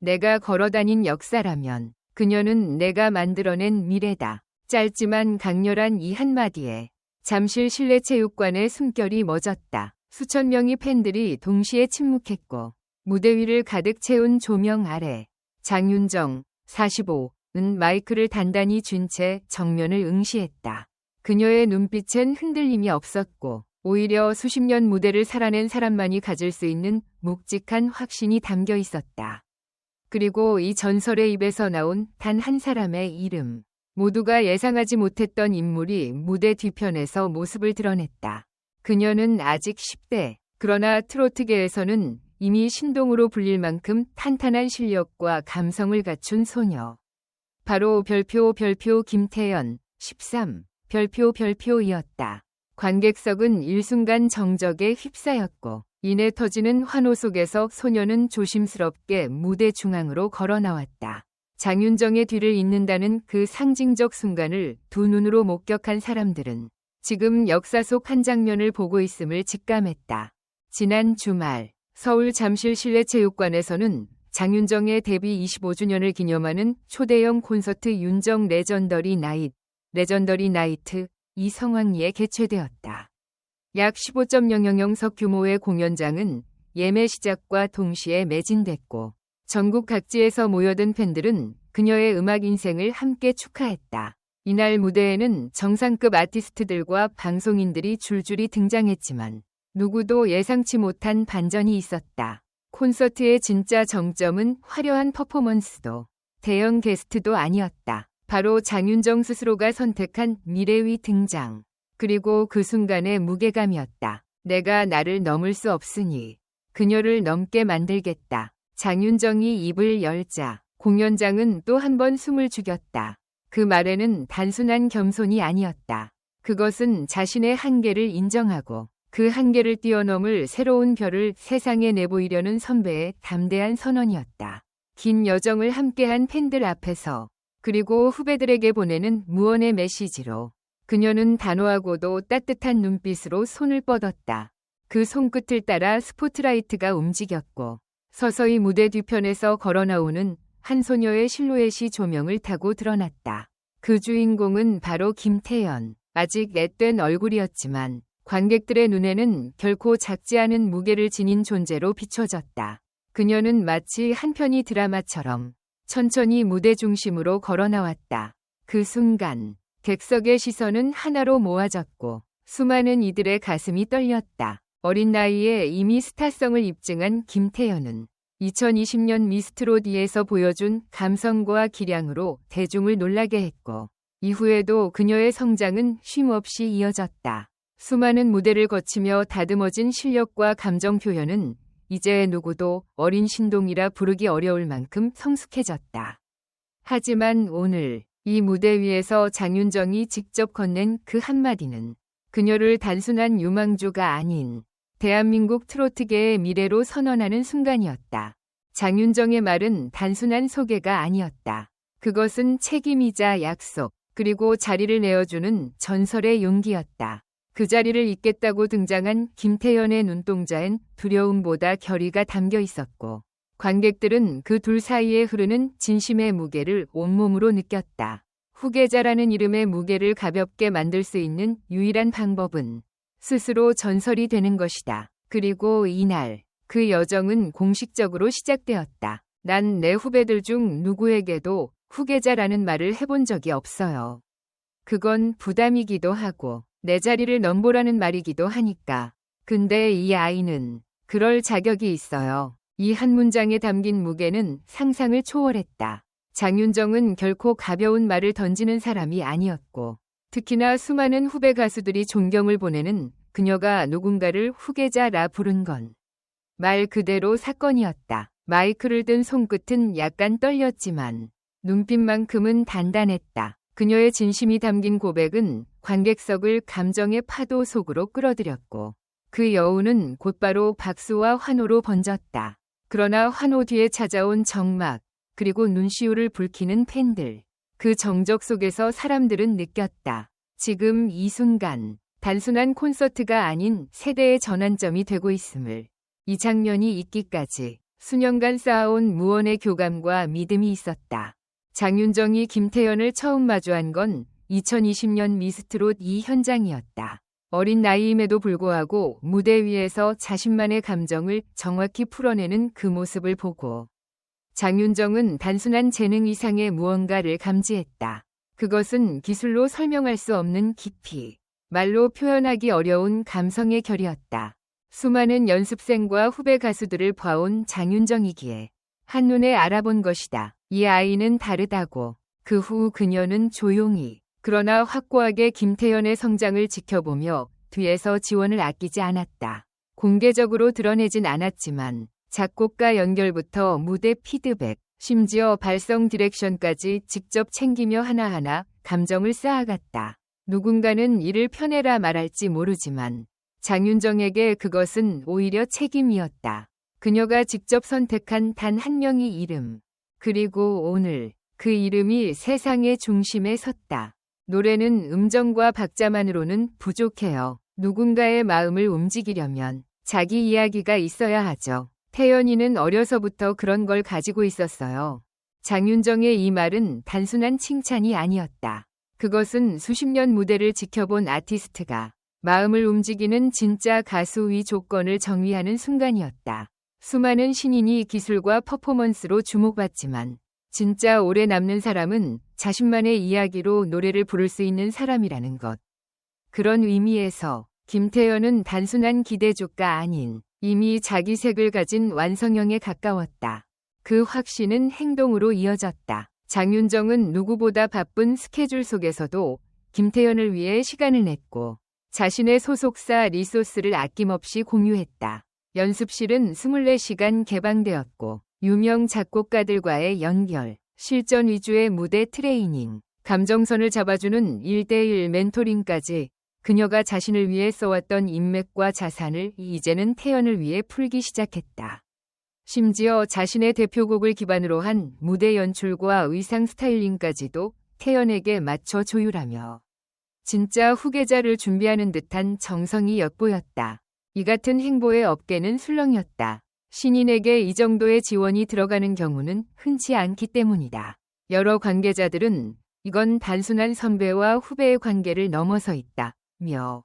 내가 걸어다닌 역사라면 그녀는 내가 만들어낸 미래다. 짧지만 강렬한 이 한마디에 잠실 실내체육관의 숨결이 멎었다. 수천 명의 팬들이 동시에 침묵했고 무대 위를 가득 채운 조명 아래 장윤정 45은 마이크를 단단히 쥔 채 정면을 응시했다. 그녀의 눈빛엔 흔들림이 없었고 오히려 수십 년 무대를 살아낸 사람만이 가질 수 있는 묵직한 확신이 담겨 있었다. 그리고 이 전설의 입에서 나온 단 한 사람의 이름. 모두가 예상하지 못했던 인물이 무대 뒤편에서 모습을 드러냈다. 그녀는 아직 10대, 그러나 트로트계에서는 이미 신동으로 불릴 만큼 탄탄한 실력과 감성을 갖춘 소녀. 바로 별표 별표 김태연 13 별표 별표이었다. 관객석은 일순간 정적에 휩싸였고 이내 터지는 환호 속에서 소녀는 조심스럽게 무대 중앙으로 걸어 나왔다. 장윤정의 뒤를 잇는다는 그 상징적 순간을 두 눈으로 목격한 사람들은 지금 역사 속 한 장면을 보고 있음을 직감했다. 지난 주말 서울 잠실 실내체육관에서는 장윤정의 데뷔 25주년을 기념하는 초대형 콘서트 윤정 레전더리 나잇, 레전더리 나이트 이성황리에 개최되었다. 약 15.000석 규모의 공연장은 예매 시작과 동시에 매진됐고 전국 각지에서 모여든 팬들은 그녀의 음악 인생을 함께 축하했다. 이날 무대에는 정상급 아티스트들과 방송인들이 줄줄이 등장했지만 누구도 예상치 못한 반전이 있었다. 콘서트의 진짜 정점은 화려한 퍼포먼스도 대형 게스트도 아니었다. 바로 장윤정 스스로가 선택한 미래의 등장. 그리고 그 순간의 무게감이었다. 내가 나를 넘을 수 없으니 그녀를 넘게 만들겠다. 장윤정이 입을 열자 공연장은 또 한 번 숨을 죽였다. 그 말에는 단순한 겸손이 아니었다. 그것은 자신의 한계를 인정하고 그 한계를 뛰어넘을 새로운 별을 세상에 내보이려는 선배의 담대한 선언이었다. 긴 여정을 함께한 팬들 앞에서 그리고 후배들에게 보내는 무언의 메시지로 그녀는 단호하고도 따뜻한 눈빛으로 손을 뻗었다. 그 손끝을 따라 스포트라이트가 움직였고 서서히 무대 뒤편에서 걸어 나오는 한 소녀의 실루엣이 조명을 타고 드러났다. 그 주인공은 바로 김태연. 아직 앳된 얼굴이었지만 관객들의 눈에는 결코 작지 않은 무게를 지닌 존재로 비춰졌다. 그녀는 마치 한 편의 드라마처럼 천천히 무대 중심으로 걸어 나왔다. 그 순간 객석의 시선은 하나로 모아졌고 수많은 이들의 가슴이 떨렸다. 어린 나이에 이미 스타성을 입증한 김태연은 2020년 미스트로디에서 보여준 감성과 기량으로 대중을 놀라게 했고 이후에도 그녀의 성장은 쉼없이 이어졌다. 수많은 무대를 거치며 다듬어진 실력과 감정 표현은 이제 누구도 어린 신동이라 부르기 어려울 만큼 성숙해졌다. 하지만 오늘 이 무대 위에서 장윤정이 직접 건넨 그 한마디는 그녀를 단순한 유망주가 아닌 대한민국 트로트계의 미래로 선언하는 순간이었다. 장윤정의 말은 단순한 소개가 아니었다. 그것은 책임이자 약속, 그리고 자리를 내어주는 전설의 용기였다. 그 자리를 잇겠다고 등장한 김태연의 눈동자엔 두려움보다 결의가 담겨 있었고, 관객들은 그 둘 사이에 흐르는 진심의 무게를 온몸으로 느꼈다. 후계자라는 이름의 무게를 가볍게 만들 수 있는 유일한 방법은 스스로 전설이 되는 것이다. 그리고 이날 그 여정은 공식적으로 시작되었다. 난 내 후배들 중 누구에게도 후계자라는 말을 해본 적이 없어요. 그건 부담이기도 하고 내 자리를 넘보라는 말이기도 하니까. 근데 이 아이는 그럴 자격이 있어요. 이 한 문장에 담긴 무게는 상상을 초월했다. 장윤정은 결코 가벼운 말을 던지는 사람이 아니었고 특히나 수많은 후배 가수들이 존경을 보내는 그녀가 누군가를 후계자라 부른 건 말 그대로 사건이었다. 마이크를 든 손끝은 약간 떨렸지만 눈빛만큼은 단단했다. 그녀의 진심이 담긴 고백은 관객석을 감정의 파도 속으로 끌어들였고 그 여우는 곧바로 박수와 환호로 번졌다. 그러나 환호 뒤에 찾아온 정막 그리고 눈시울을 붉히는 팬들. 그 정적 속에서 사람들은 느꼈다. 지금 이 순간 단순한 콘서트가 아닌 세대의 전환점이 되고 있음을. 이 장면이 있기까지 수년간 쌓아온 무언의 교감과 믿음이 있었다. 장윤정이 김태연을 처음 마주한 건 2020년 미스트롯 이 현장이었다. 어린 나이임에도 불구하고 무대 위에서 자신만의 감정을 정확히 풀어내는 그 모습을 보고 장윤정은 단순한 재능 이상의 무언가를 감지했다. 그것은 기술로 설명할 수 없는 깊이, 말로 표현하기 어려운 감성의 결이었다. 수많은 연습생과 후배 가수들을 봐온 장윤정이기에 한눈에 알아본 것이다. 이 아이는 다르다고. 그 후 그녀는 조용히 그러나 확고하게 김태연의 성장을 지켜보며 뒤에서 지원을 아끼지 않았다. 공개적으로 드러내진 않았지만 작곡가 연결부터 무대 피드백, 심지어 발성 디렉션까지 직접 챙기며 하나하나 감정을 쌓아갔다. 누군가는 이를 편애라 말할지 모르지만 장윤정에게 그것은 오히려 책임이었다. 그녀가 직접 선택한 단 한 명의 이름. 그리고 오늘 그 이름이 세상의 중심에 섰다. 노래는 음정과 박자만으로는 부족해요. 누군가의 마음을 움직이려면 자기 이야기가 있어야 하죠. 태연이는 어려서부터 그런 걸 가지고 있었어요. 장윤정의 이 말은 단순한 칭찬이 아니었다. 그것은 수십 년 무대를 지켜본 아티스트가 마음을 움직이는 진짜 가수 위 조건을 정의하는 순간이었다. 수많은 신인이 기술과 퍼포먼스로 주목받지만 진짜 오래 남는 사람은 자신만의 이야기로 노래를 부를 수 있는 사람이라는 것. 그런 의미에서 김태연은 단순한 기대조가 아닌 이미 자기 색을 가진 완성형에 가까웠다. 그 확신은 행동으로 이어졌다. 장윤정은 누구보다 바쁜 스케줄 속에서도 김태연을 위해 시간을 냈고 자신의 소속사 리소스를 아낌없이 공유했다. 연습실은 24시간 개방되었고 유명 작곡가들과의 연결, 실전 위주의 무대 트레이닝, 감정선을 잡아주는 1대1 멘토링까지 그녀가 자신을 위해 써왔던 인맥과 자산을 이제는 태연을 위해 풀기 시작했다. 심지어 자신의 대표곡을 기반으로 한 무대 연출과 의상 스타일링까지도 태연에게 맞춰 조율하며 진짜 후계자를 준비하는 듯한 정성이 엿보였다. 이 같은 행보의 업계는 술렁이었다. 신인에게 이 정도의 지원이 들어가는 경우는 흔치 않기 때문이다. 여러 관계자들은 이건 단순한 선배와 후배의 관계를 넘어서 있다. 며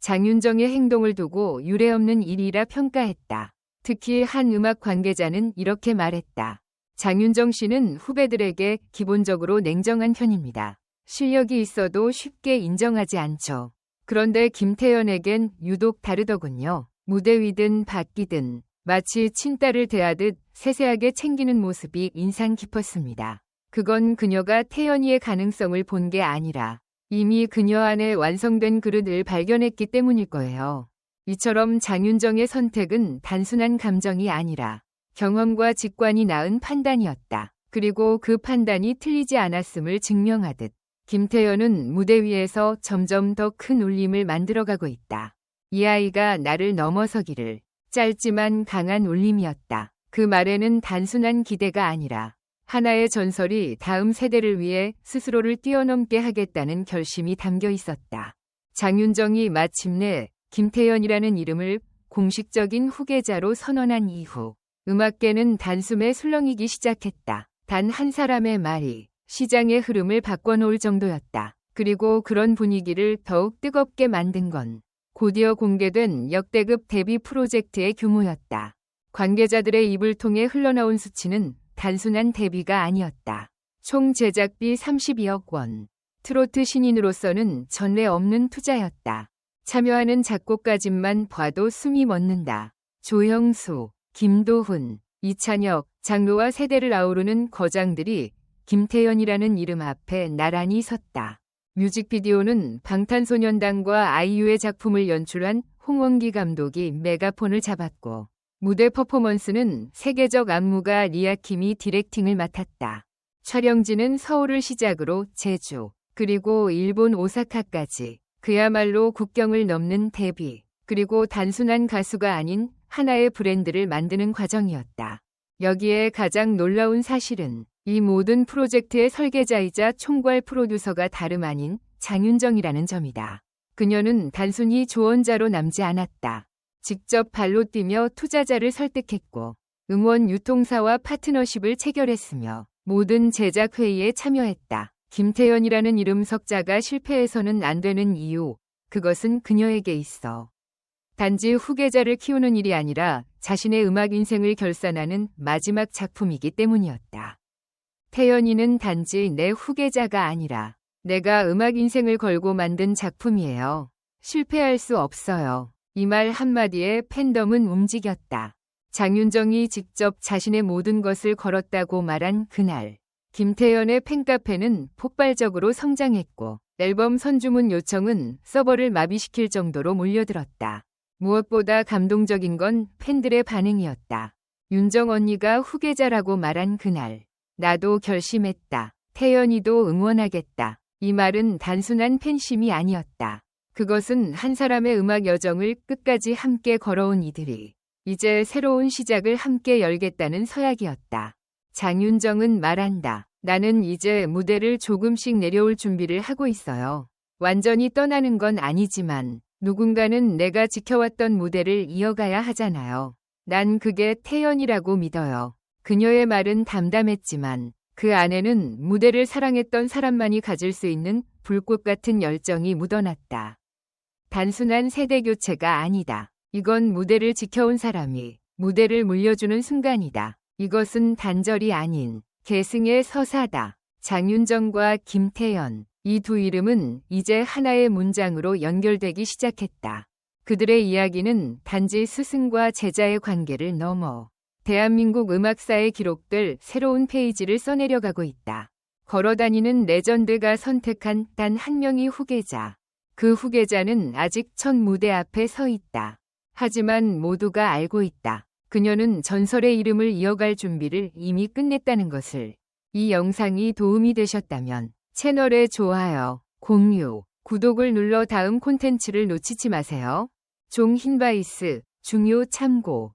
장윤정의 행동을 두고 유례없는 일이라 평가했다. 특히 한 음악 관계자는 이렇게 말했다. 장윤정 씨는 후배들에게 기본적으로 냉정한 편입니다. 실력이 있어도 쉽게 인정하지 않죠. 그런데 김태연에겐 유독 다르더군요. 무대 위든 밖이든 마치 친딸을 대하듯 세세하게 챙기는 모습이 인상 깊었습니다. 그건 그녀가 태연이의 가능성을 본 게 아니라 이미 그녀 안에 완성된 그릇을 발견했기 때문일 거예요. 이처럼 장윤정의 선택은 단순한 감정이 아니라 경험과 직관이 낳은 판단이었다. 그리고 그 판단이 틀리지 않았음을 증명하듯 김태연은 무대 위에서 점점 더 큰 울림을 만들어가고 있다. 이 아이가 나를 넘어서기를 짧지만 강한 울림이었다. 그 말에는 단순한 기대가 아니라 하나의 전설이 다음 세대를 위해 스스로를 뛰어넘게 하겠다는 결심이 담겨 있었다. 장윤정이 마침내 김태연이라는 이름을 공식적인 후계자로 선언한 이후 음악계는 단숨에 술렁이기 시작했다. 단 한 사람의 말이 시장의 흐름을 바꿔놓을 정도였다. 그리고 그런 분위기를 더욱 뜨겁게 만든 건 곧이어 공개된 역대급 데뷔 프로젝트의 규모였다. 관계자들의 입을 통해 흘러나온 수치는 단순한 데뷔가 아니었다. 총 제작비 32억 원. 트로트 신인으로서는 전례 없는 투자였다. 참여하는 작곡가진만 봐도 숨이 멎는다. 조형수, 김도훈, 이찬혁, 장로와 세대를 아우르는 거장들이 김태연이라는 이름 앞에 나란히 섰다. 뮤직비디오는 방탄소년단과 아이유의 작품을 연출한 홍원기 감독이 메가폰을 잡았고 무대 퍼포먼스는 세계적 안무가 리아킴이 디렉팅을 맡았다. 촬영지는 서울을 시작으로 제주, 그리고 일본 오사카까지 그야말로 국경을 넘는 데뷔, 그리고 단순한 가수가 아닌 하나의 브랜드를 만드는 과정이었다. 여기에 가장 놀라운 사실은 이 모든 프로젝트의 설계자이자 총괄 프로듀서가 다름 아닌 장윤정이라는 점이다. 그녀는 단순히 조언자로 남지 않았다. 직접 발로 뛰며 투자자를 설득했고 음원 유통사와 파트너십을 체결했으며 모든 제작 회의에 참여했다. 김태연이라는 이름 석자가 실패해서는 안 되는 이유, 그것은 그녀에게 있어. 단지 후계자를 키우는 일이 아니라 자신의 음악 인생을 결산하는 마지막 작품이기 때문이었다. 태연이는 단지 내 후계자가 아니라 내가 음악 인생을 걸고 만든 작품이에요. 실패할 수 없어요. 이 말 한마디에 팬덤은 움직였다. 장윤정이 직접 자신의 모든 것을 걸었다고 말한 그날. 김태연의 팬카페는 폭발적으로 성장했고 앨범 선주문 요청은 서버를 마비시킬 정도로 몰려들었다. 무엇보다 감동적인 건 팬들의 반응이었다. 윤정 언니가 후계자라고 말한 그날. 나도 결심했다. 태연이도 응원하겠다. 이 말은 단순한 팬심이 아니었다. 그것은 한 사람의 음악 여정을 끝까지 함께 걸어온 이들이 이제 새로운 시작을 함께 열겠다는 서약이었다. 장윤정은 말한다. 나는 이제 무대를 조금씩 내려올 준비를 하고 있어요. 완전히 떠나는 건 아니지만 누군가는 내가 지켜왔던 무대를 이어가야 하잖아요. 난 그게 태연이라고 믿어요. 그녀의 말은 담담했지만 그 안에는 무대를 사랑했던 사람만이 가질 수 있는 불꽃 같은 열정이 묻어났다. 단순한 세대 교체가 아니다. 이건 무대를 지켜온 사람이 무대를 물려주는 순간이다. 이것은 단절이 아닌 계승의 서사다. 장윤정과 김태연. 이 두 이름은 이제 하나의 문장으로 연결되기 시작했다. 그들의 이야기는 단지 스승과 제자의 관계를 넘어 대한민국 음악사에 기록될 새로운 페이지를 써내려가고 있다. 걸어다니는 레전드가 선택한 단 한 명의 후계자. 그 후계자는 아직 첫 무대 앞에 서 있다. 하지만 모두가 알고 있다. 그녀는 전설의 이름을 이어갈 준비를 이미 끝냈다는 것을. 이 영상이 도움이 되셨다면 채널에 좋아요, 공유, 구독을 눌러 다음 콘텐츠를 놓치지 마세요. 종 흰바이스, 중요 참고.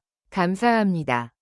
감사합니다.